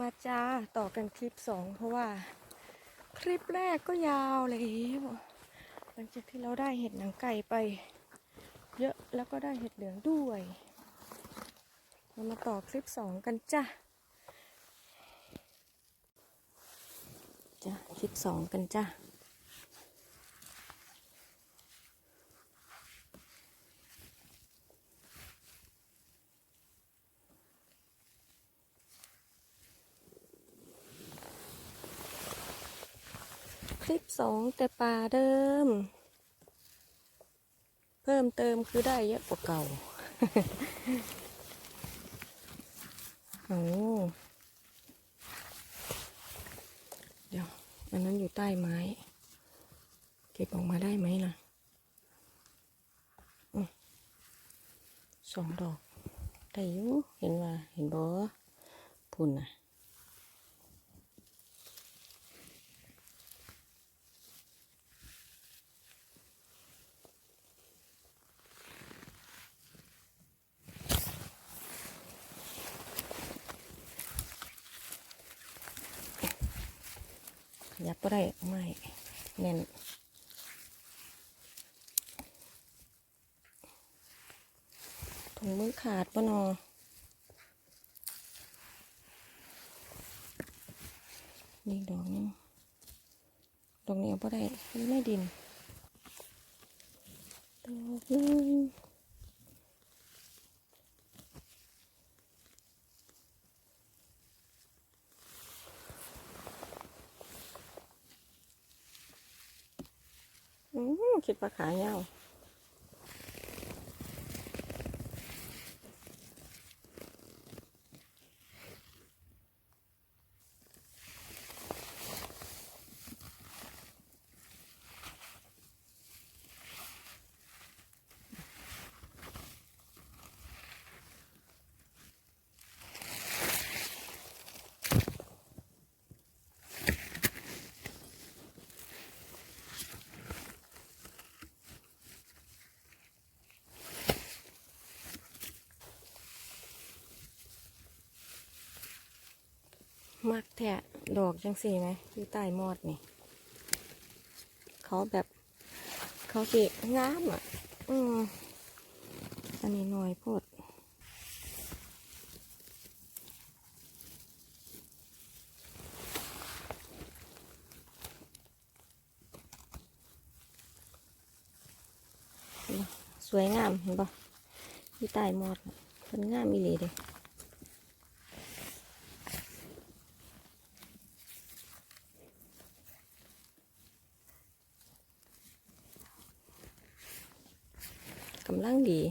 มาจ้าต่อกันคลิปสองเพราะว่า คลิปแรกก็ยาวแล้วหลังจากที่เราได้เห็ดหนังไก่ไป เยอะแล้วก็ได้เห็ดเหลืองด้วยเรามาต่อคลิปสองกันจ้าจ้าคลิปสองกันจ้า สองแต่ป่าเดิม เพิ่มเติมคือได้เยอะกว่าเก่าโอ้เดี๋ยว อันนั้นอยู่ใต้ไม้ เก็บออกมาได้ไหมนะอสองดอก ได้อยู่เห็นว่า เห็นบ่พุ่นนะ ยับก็ได้ไม่แน่นถุงมือขาดปะนอนี่ดอกนึงดอกนี้เอาปะได้ไม่ดินดอกนึงอืม คิดว่าขายา มักแทะดอกจังสี่ไหมอยู่ใต้มอดนี่ เขาแบบเขาสิงามอะ อืมอันนี้หน่อยพดสวยงามเห็นปะอยู่ใต้มอดมันงามอีหลีเด้ ลังดี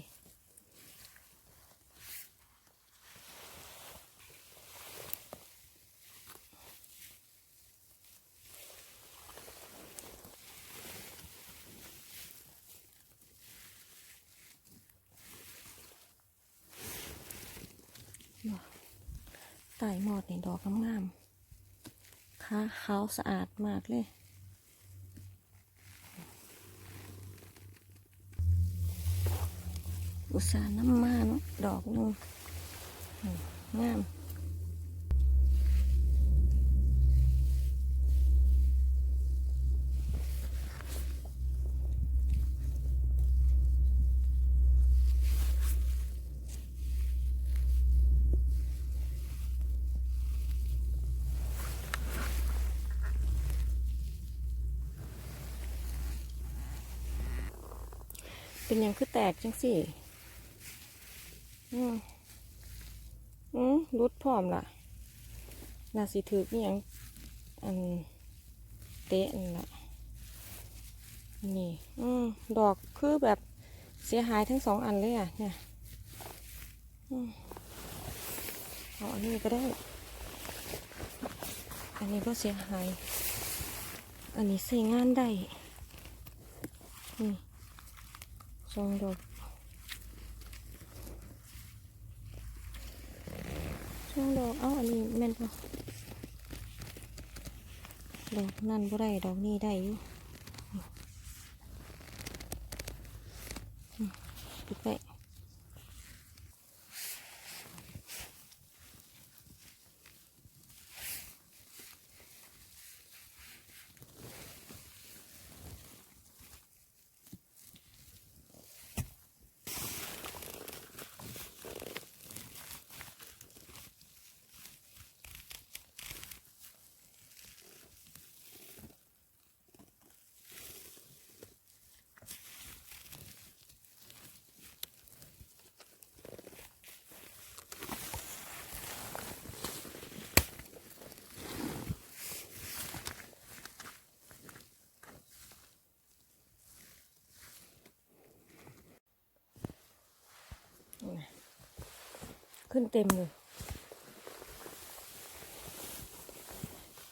ใต้หมอดนี่ดอกงามๆขาขาวสะอาดมากเลย อุตสาน้ำมาเนาะดอกนึงงามเป็นหยังคือแตกจังสิ อืมอืมรุดพร้อมล่ะ น่าสิถืออหยังอันเตะนล่ะนนี่ อืมดอกคือแบบเสียหายทั้งสองอันเลยอะ เนี่ยอืมเอาอันนี้ก็ได้ อันนี้ก็เสียหาย อันนี้ใส่งานได้ นี่สองดอก สองดอก เอ้า อันนี้แม่นปะดอกนั่นก็ได้ดอกนี่ได้อยู่ปิดไป ขึ้นเต็มเลย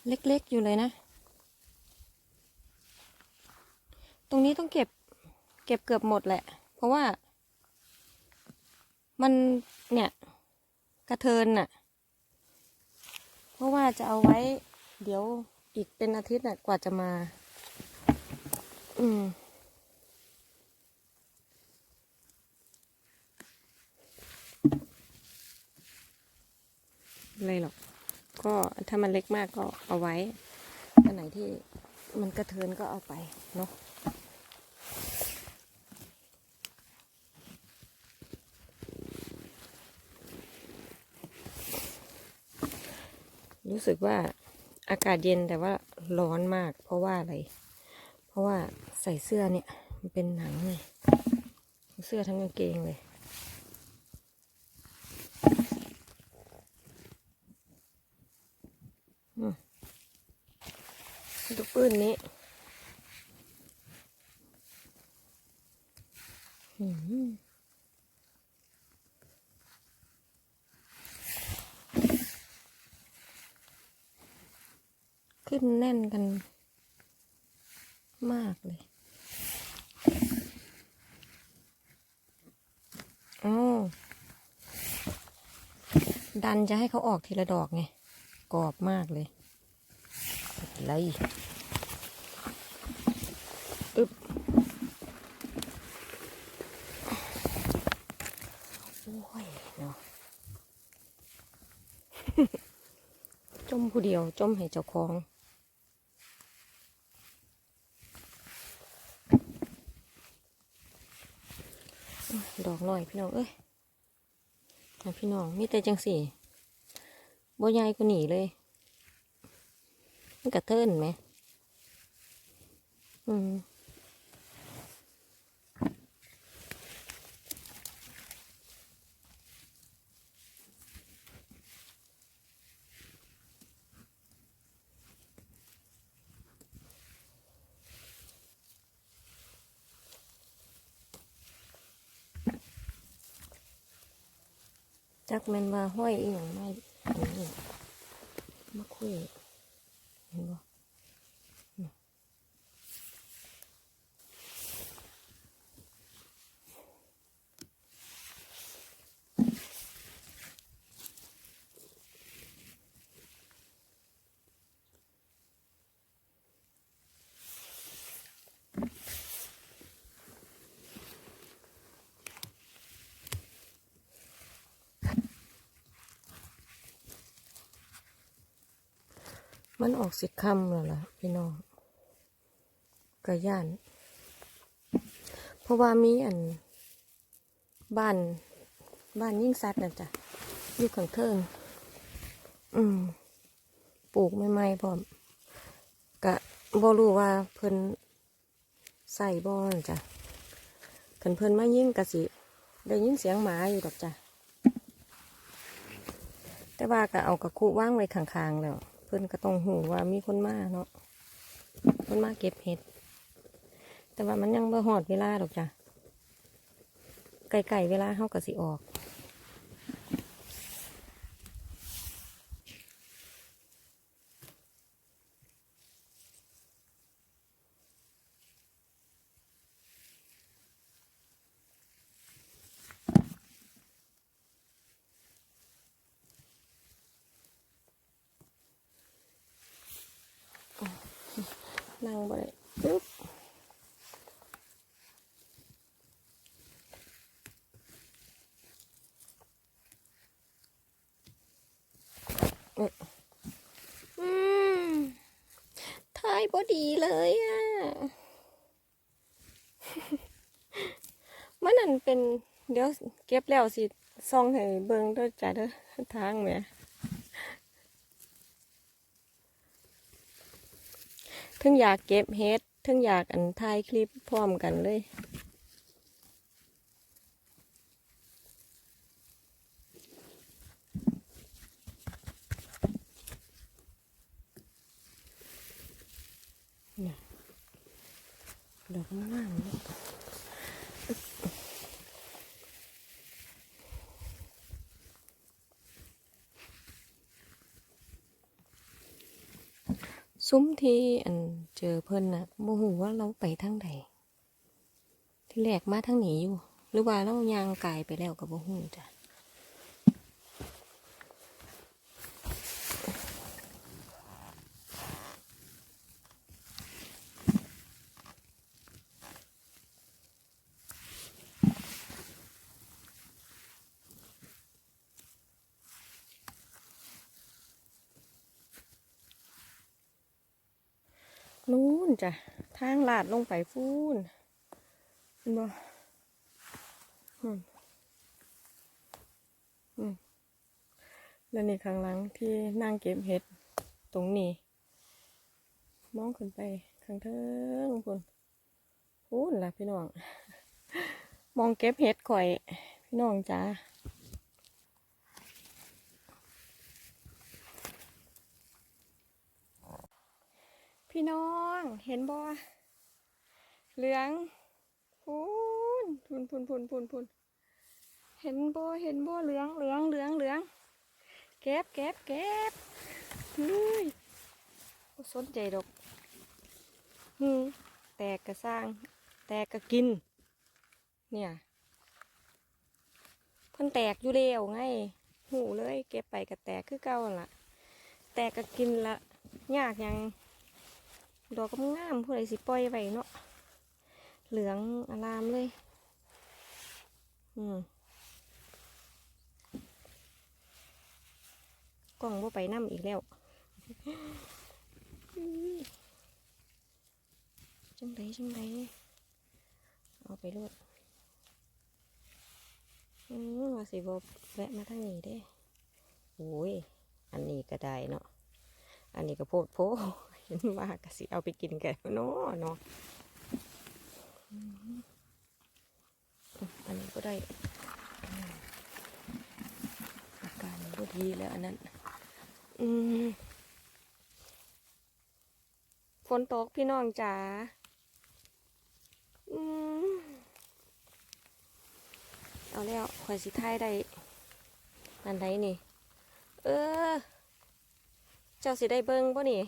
เล็กๆอยู่เลยนะ ตรงนี้ต้องเก็บ เก็บเกือบหมดแหละ เพราะว่า มันเนี่ย กระเทินน่ะ เพราะว่าจะเอาไว้ เดี๋ยวอีกเป็นอาทิตย์น่ะกว่าจะมา อืม อะไรหรอก ก็ถ้ามันเล็กมากก็เอาไว้อันไหนที่มันกระเทินก็เอาไปเนาะรู้สึกว่าอากาศเย็นแต่ว่าร้อนมาก เพราะว่าอะไร เพราะว่าใส่เสื้อเนี่ย มันเป็นหนังเลยเสื้อทั้งกางเกงเลย ดู ปืนนี้ขึ้นแน่นกันมากเลยอ๋อดันจะให้เขาออกทีละดอกไง กรอบมากเลยอะไรอึบโอ้ยเนาะ จม ผู้เดียวจมให้เจ้าของดอกหน่อยพี่น้องเอ้ยพี่น้องมีแต่จังสี่บ่ใหญ่ก็หนีเลย มันกระเทินไหม อืม มนว่าห้อยอีหยังไม่อันนี้มาคุยเห็นบ่ มันออกสิคำแล้วล่ะพี่น้องกระย่าน เพราะว่ามีอัน บ้าน บ้านยิ่งสัตว์นะจ้ะอยู่ข้างเทิงอืม ปลูกใหม่ๆพร้อมกะบ่รู้ว่าเพิ่นใส่บ่นั่นจ้ะคันเพิ่นมายิ่งกะสิ ได้ยินเสียงหมาอยู่ดอกจ้ะแต่ว่าก็เอากระคุว่างไว้ข้างๆแล้ว เพิ่นก็ต้องหูว่ามีคนมาเนาะคนมาเก็บเห็ด แต่ว่ามันยังบ่หอดเวลาหรอกจ้ะไก่ๆเวลาเขาก็สิออก นั่งบ่ได้ปึ๊บเอ๊ะอืม ก็ดีเลยอะ มันนั่นเป็น เดี๋ยวเก็บแล้วสิซองให้เบิ่งเด้วยจ้ะเด้อทางแม่ถึงอยากเก็บเฮ็ดถึงอยากอันถ่ายคลิปพร้อมกันเลย ดอกล่างซุ้มที่อันเจอเพิ่นนะโมโหว่าเราไปทางใดที่แหลกมาทางหนีอยู่ หรือว่าเรายางกายไปแล้วกับโมโหจ้ะ จ้ะทางลาดลงไปฟูนเห็นบ่แล้วนี่ข้างหลังที่นั่งเก็บเห็ดตรงนี้ มองขึ้นไปข้างเทิงพุ่นพูนล่ะพี่น้อง มองเก็บเห็ดข่อย พี่น้องจ้าพี่น้อง เห็นบ่เหลืองพูนพูนพูนพูนพูนพูนเห็นบ่เห็นบ่เหลืองเหลืองเหลืองเหลืองเก็บเก็บเก็บเฮ้ยสนใจดอกหืมแตกกระสร้าง แตกกระกิน เนี่ยเพิ่นแตกอยู่เร็วไงหูเลย เก็บไปก็แตกคือเก่าล่ะ แตกก็กินละยากยัง ดอกก็งามผู้ใดสิปล่อยไว้เนาะเหลืองอลามเลย อืมกล้องว่าไปน้ำอีกแล้วจังไดจังไดเอาไปรดอืมว่าสิบแวะมาทางนี้เด้โอ้ย อันนี้ก็ได้เนาะ อันนี้ก็โพดโพ เห็นว่ากะสิเอาไปกินกันเนาะเนาะอันนี้ก็ได้อาการก็ดีแล้วอันนั้น อืมฝนตกพี่น้องจ๋าอืมเอาแล้วข่อยสิท้ายได้อันใดนี่ เออ เจ้าสิได้เบิ้งบ่นี่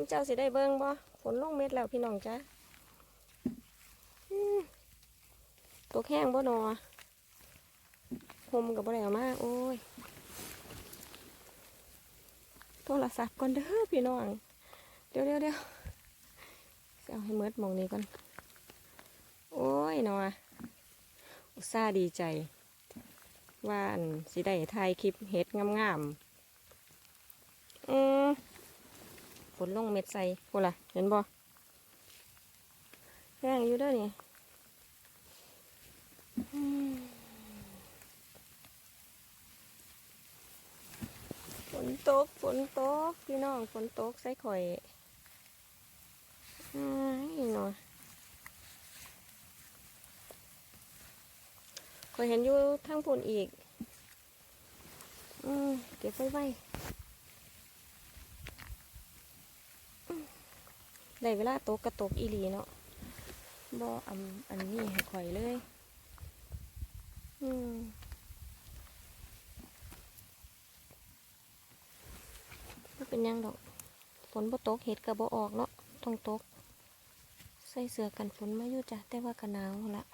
คุมเจ้าสิได้เบิ้งบ่ฝนลงเม็ดแล้วพี่น้องจ้าตกแห้งบ่นอหมกับบ่ได้เอามาโอ้ยโทรศัพท์ก่อนเด้อพี่น้อง เดี๋ยวเดี๋ยวเดี๋ยวเอาให้เมิดมองนี้ก่อน โอ้ยนออุตส่าห์ดีใจ ว่าอันสิได้ถ่ายคลิปเฮ็ดงามๆอืม ฝนลงเม็ดใส่พูล่ะ เห็นบ่แห้งอยู่ด้อนี่ฝนตก ฝนตก พี่น้อง ฝนตกใส่ข่อยอ้ายหน่อยข่อยเห็นอยู่ทั้งพุ่นอีก อืมเก็บไว้ไว้ ได้เวลาตกกระตกอีหลีเนาะบ่อันอันนี้ให้ข่อยเลย อืมเป็นยังดอกฝนบ่ตกเห็ดก็บ่ออกเนาะต้องตก ใส่เสื้อกันฝนมาอยู่จ้ะแต่ว่าก็หนาวละ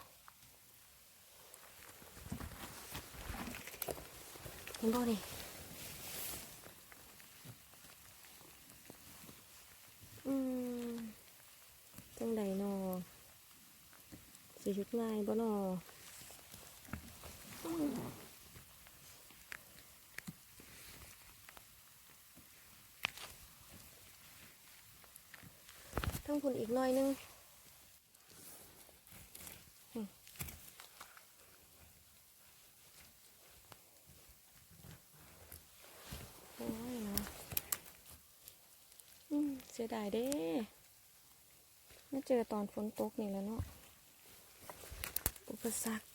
เห็นบ่นี่ อืมจังใดนอสิชุดง่ายบ่นออืมทั้ง พุ่นอีกหน่อยนึงโอ้ยเนาะอืมเสียดายเด้ไมาเจอตอนฝนตกนี่แล้วเนาะ อุปสรรค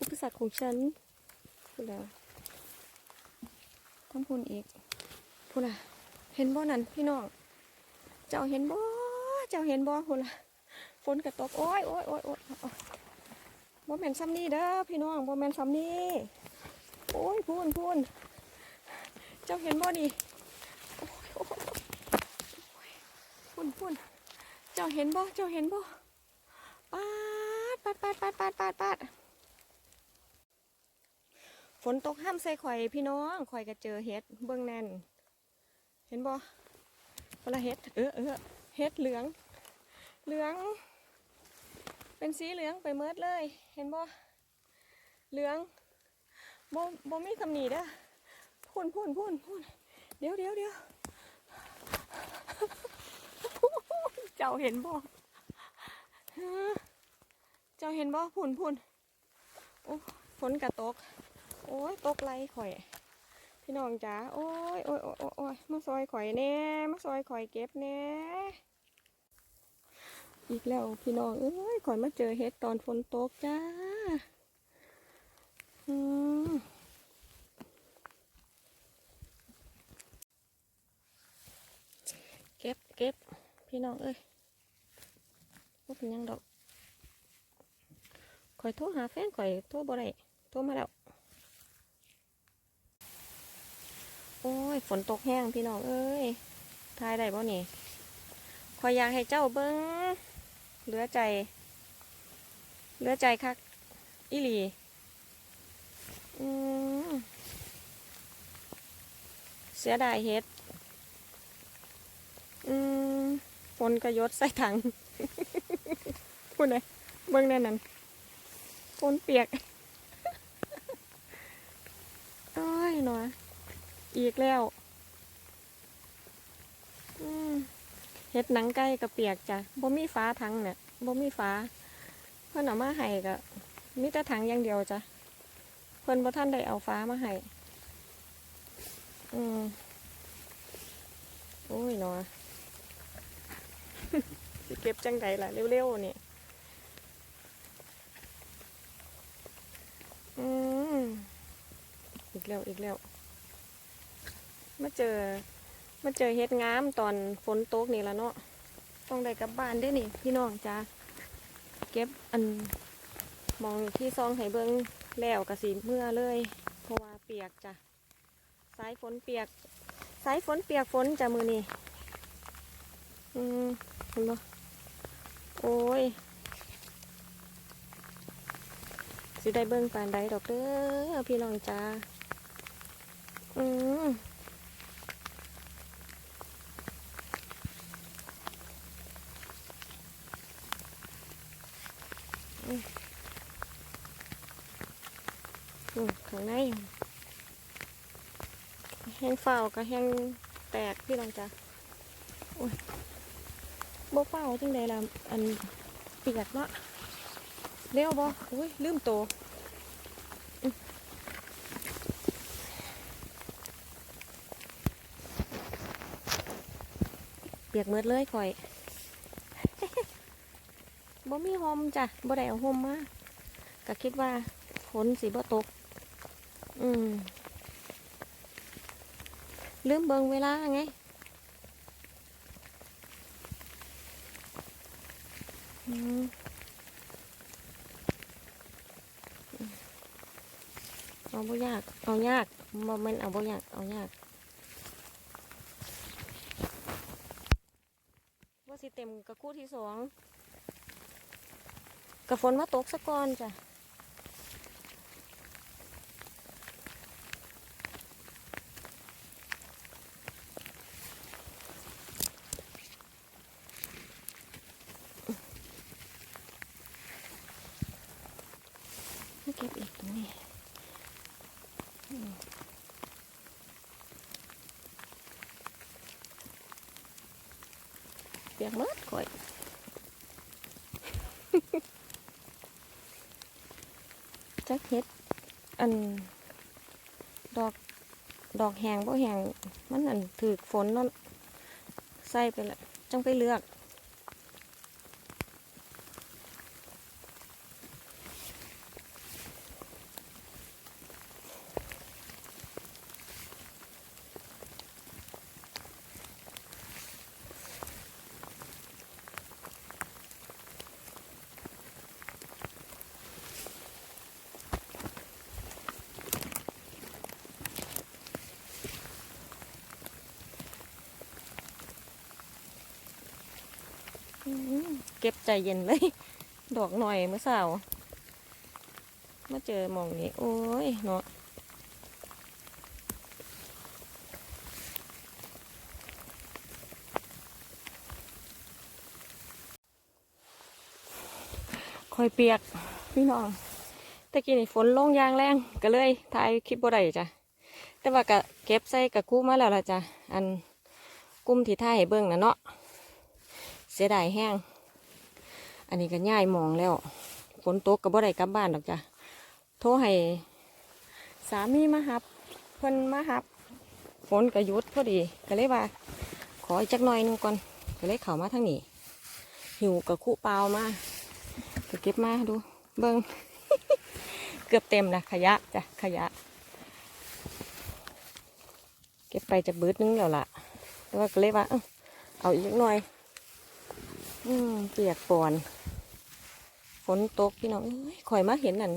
อุปสรรคของฉันพูดแล้วทำพูนอีกพูดละเห็นบ่นั่นพี่น้อง เจ้าเห็นบ่ เจ้าเห็นบ่พูดละฝนกระตกโอ้ยโอ้ยโอ้ยโอ้ยบ่แม่นซ้ำนี่เด้อพี่น้องบ่แม่นซ้ำนี่โอ้ยพูนพูนเจ้าเห็นบ่นี่พุ่นพุ่นเจ้าเห็นบ่เจ้าเห็นบ่ปาดปาดปาดปาดปาดปาดปาดฝนตกห้ามใส่ข่อยพี่น้องข่อยก็เจอเห็ดเบื้องแน่น เห็นบ่คนละเห็ดเออเออ เห็ดเหลือง เหลือง เป็นสีเหลืองไปเมิดเลย เห็นบ่เหลืองบ่บ่มีคำหนีเด้อพุ่นพุ่นพุ่นพุ่นเดี๋ยวเดี๋ยวเดี๋ยวเจ้าเห็นบ่เจ้าเห็นบ่พุ่นพุ่นโอ้ฝนกระตก โอ้ยตกไรข่อย พี่น้องจ๋าโอ้ยโอ้ยโอ้ยโอ้ยมาซอยข่อยแน่มาซอยข่อยเก็บแน่อีกแล้วพี่น้องเอ้ยข่อยมาเจอเห็ดตอนฝนตกจ้าอืมเก็บเก็บพี่น้องเอ้ยว่าเป็นยังดอกข่อยโทรหาแฟนข่อยโทรบ่ได้โทรมาแล้ว อ้ย ฝนตกแห้งพี่น้องเอ้ยทายได้บ่นี่คอยอยากให้เจ้าเบิ้งเหลือใจ เหลือใจคักอีหลี อืมเสียดายเฮ็ด อืมฝนกระยศใส่ถังพูดเลยเบิ้งแน่นั่นฝนเปียกโอ้ยหนอ อีกแล้วอืมเฮ็ดหนังไก่กับเปียกจ้ะบ่มีฟ้าทั้งเนี่ยบ่มีฟ้า เพิ่นเอามาให้ก็มีแต่ถังอย่างเดียวจ้ะเพิ่นบ่ท่านได้เอาฟ้ามาให้อืมโอ้ยหนอสิเก็บจังไดล่ะเร็วๆนี่อืมอีกแล้วอีกแล้ว มาเจอมาเจอเฮ็ดงามตอนฝนตกนี่ละเนาะต้องได้กลับบ้านได้นี่พี่น้องจ้าเก็บอันมองที่ซองให้เบิงแล้วกะสีเมื่อเลยเพราะว่าเปียกจ้ะสายฝนเปียก สายฝนเปียกฝนจ้ะมือนี่อืมเห็นบ่โอ้ยสิได้เบิ่งปานใดดอกเด้อพี่น้องจ้าอืม ข้างในแห้งเฝ้ากับแห้งแตกพี่น้องจ้ะโอ้ยบ่เฝ้าจังใดล่ะอันเปียกเนาะเร็วบ่อุ้ยลืมโตวเปียกเมืดเลยข่อย บ่มีโฮมจ้ะบ่ได้เอาโฮมมาก็คิดว่าฝนสีบ่ตก อืม ลืมเบิงเวลาไงอืมเอาบ่ยาก เอายากบ่แม่นเอาบ่ยาก เอายากว่าสิเต็มกับคู่ที่สอง กับฝนมาตกสะก่อนจ้ะ ไม่เก็บอีกตรงนี้อืมเปียกหมดข่อย จักเฮ็ดอัน ดอกดอกแหงบ่แหงมันอันถือฝนนั่นใส่ไปละจังไปเลือก ใจเย็นเลย ดอกหน่อยเมื่อเช้ามาเจอมองนี้ โอ้ยเนาะคอยเปียกพี่น้องตะกี้นี่ฝนลงยางแรงก็เลยถ่ายคลิปบ่ได้จ้ะแต่ว่าก็เก็บใส่กับกู้มาแล้วล่ะจ้ะอันกุ้มที่ท่ายให้เบิ่งนะเนาะเสียดายแห้ง อันนี้ก็ย่ายมองแล้วฝนตกก็บ่ได้กลับบ้านดอกจ้ะโทรให้สามีมาหับ เพิ่นมาหับฝนก็หยุดพอดีก็เลยว่า ขออีกจักหน่อยหนึงก่อนก็เลยเข้ามาทางนี้ หิวกับคู่เปล่ามาก็เก็บมาดู เบิ่งเกือบเต็มนะขยะจ้ะขยะ เก็บไปจะเบิดนึงแล้วล่ะแต่ว่าก็เลยว่าเอาอีกหน่อย อืมเปียกปอนฝนตกพี่น้องเอ้ยข่อยมาเห็นนั่น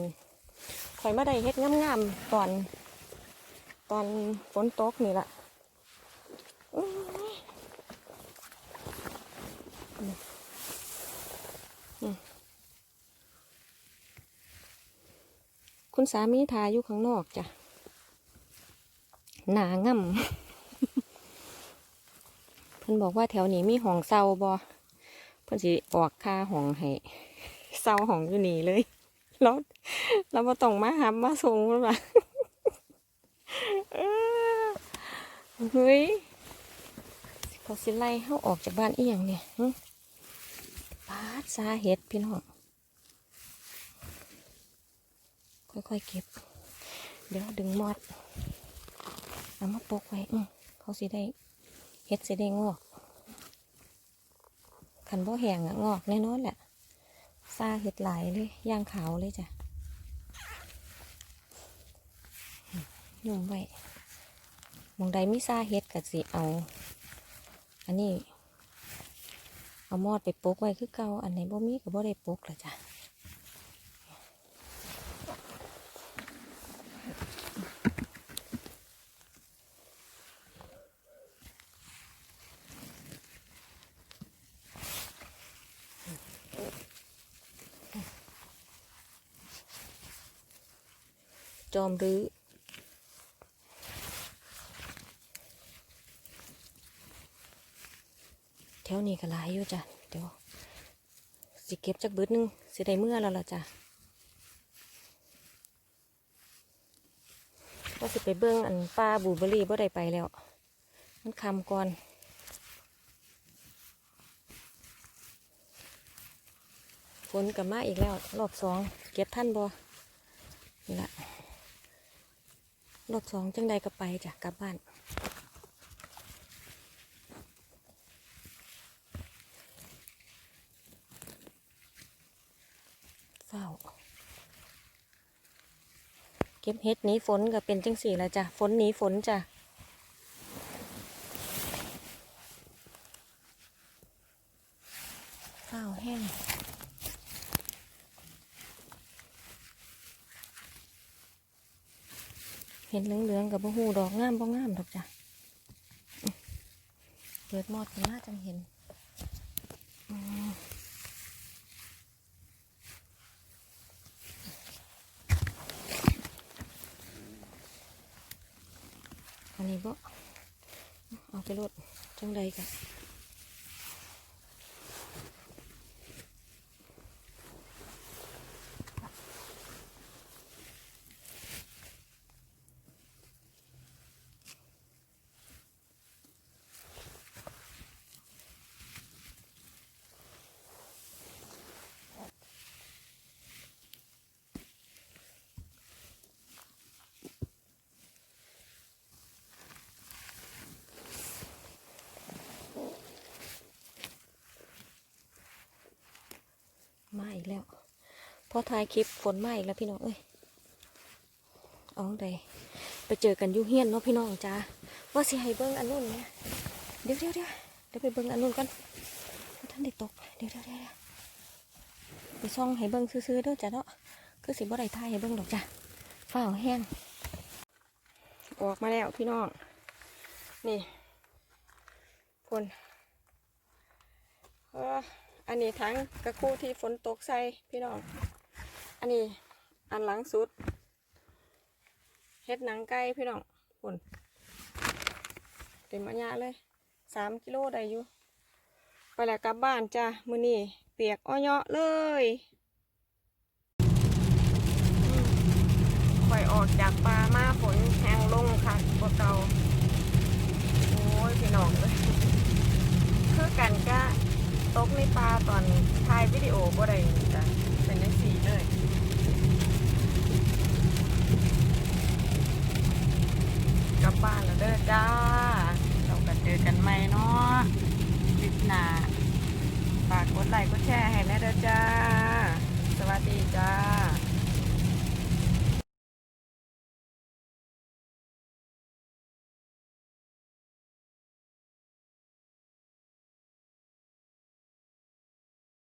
ข่อยมาได้เฮ็ดงามๆตอน ตอนฝนตกนี่ละคุณสามีทาอยู่ข้างนอกจ้ะ หนาง่ำเพิ่นบอกว่าแถวนี้มีห้องเซาบ่ พิ่นสิออกค่าห้องให้เซาห้องอยู่นี่เลยแล้วเราบ่ต้องมาหามาส่งแล้วล่ะเฮ้ยเขาสิไล่เฮาออกจากบ้านอีหยังเนี่ยหึปาดซาเห็ดพี่น้องค่อยๆเก็บ เดี๋ยวดึงมอดเอามาปกไว้เขาสิได้เฮ็ดสิได้งอก ขันบ่แหงอะงอกแน่นอนแหละซาเห็ดไหลเลยย่างขาวเลยจ้ะยุ่มไว้มองใดมีซาเห็ดกับสิเอา อันนี้ เอามอดไปปกไว้คือเก่าอันไหนบ่มีกับ่ได้ปกละจ้ะ มรื้อ แถวนี้ก็หลายอยู่จ้ะ เดี๋ยว สิเก็บจักบิดหนึง สิได้เมื่อแล้วล่ะจ้ะว่าสิไปเบิ้งอันป้าบูเบอรี่บ่ได้ไปแล้ว มันคำก่อนฝนกลับมาอีกแล้ว รอบสองเก็บท่านบ่นี่ละ รอบสองจังใดก็ไปจ้ะกลับบ้าน เฝ้า เก็บเห็ดหนีฝนก็เป็นจังสี่ละจ้ะ ฝนหนีฝนจ้ะเฝ้าแห้ง เห็นเหลืองๆกับบ่หูดอกงามบ่งามดอกจ้ะเปิดมอดขึ้นมาจังเห็นอันนี้บ่เอาไปรดจังใดกัน อีกแล้ว พอถ่ายคลิปฝนมาอีกแล้วพี่น้องเอ้ยเอาใดไปเจอกันอยูเฮียนเนาะพี่น้องจ้าว่าสิให้เบิ้งอันนู้นเนี่ยเดี๋ยวเดี๋ยวเดี๋ยวเดี๋ยวไปเบิ้งอันนู้นก่อนท่านได้ตกเดี๋ยวเดี๋ยวเดี๋ยวไปซ่องให้เบิ้งซื้อๆเด้อจ้ะเนาะคือสิบ่ได้ถ่ายให้เบิ้งดอกจ้ะฝ้าวแห้งออกมาแล้วพี่น้องนี่คน อันนี้ทั้งกระคู่ที่ฝนตกใส่พี่น้อง อันนี้อันหลังสุดเฮ็ดหนังไก่พี่น้องฝนเต็มอัญญาเลยสามกิโลได้อยู่ไปแล้วกลับบ้านจ้ามือนี่เปียกอ้อยะเลยอืมข่อยออกจากปลามาฝนแห้งลงค่ะพวกเราโอ้ยพี่น้องเลยคือกันก็ ตกในปลาตอนถ่ายวิดีโอบ่ได้จ้ะเป็นในสีเลยกลับบ้านแล้วเด้อจ้า เรากันเจอกันใหม่เนาะคลิปหน้าฝากกดไลค์กดแชร์ให้แน่เด้อจ้า สวัสดีจ้า